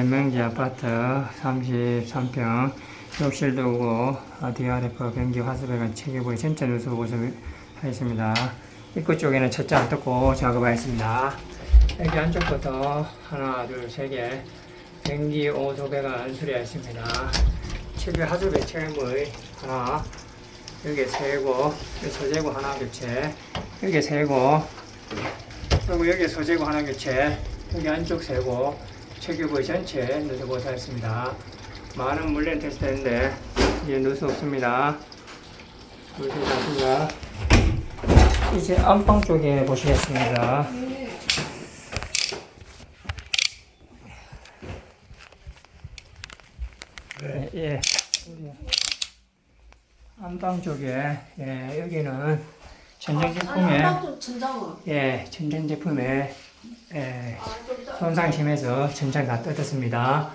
예, 명지 아파트 33평 욕실 두고 어, DRF 변기 화수배관 체계부의 전체 누수 보수하겠습니다. 입구 쪽에는 첫장 뜯고 작업하겠습니다. 여기 안쪽부터 하나, 둘, 세 개. 변기 오소배관 수리하겠습니다. 체계 하수배 체계부의 하나, 여기 세고, 소재고 하나 교체, 여기 세고, 그리고 여기 소재고 하나 교체, 여기 안쪽 세고, 체계부의 전체 누수 보수하겠습니다. 많은 물량 테스트 했는데 이제 누수 없습니다. 누수 없습니다. 이제 안방 쪽에 보시겠습니다. 네, 예. 안방 쪽에 예, 여기는 전장 제품에 전장은 예, 전장 제품에 예, 아좀 손상 심해서 전장 다 뜯었습니다.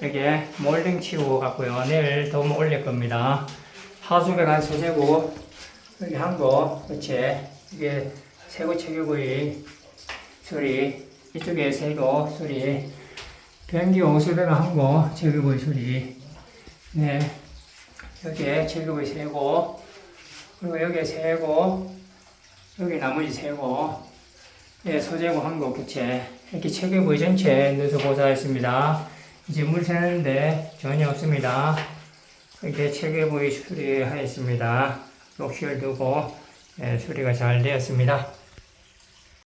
여기에 몰딩 치고 갔고요. 내일 더 올릴 겁니다. 하수배관 소재고 여기 한 거 그치 이게 세고 체계구이 수리 이쪽에 세고 수리 변기 오수배관 한거 체계구이 수리 네 여기에 체계구이 세고 그리고 여기에 세고 여기 나머지 세고 네, 소재고 한거 부채 이렇게 체계 부위 전체 누수 보사했습니다. 이제 물 새는데 전혀 없습니다. 이렇게 체계 부위 수리하였습니다. 욕실 두고 예, 수리가 잘 되었습니다.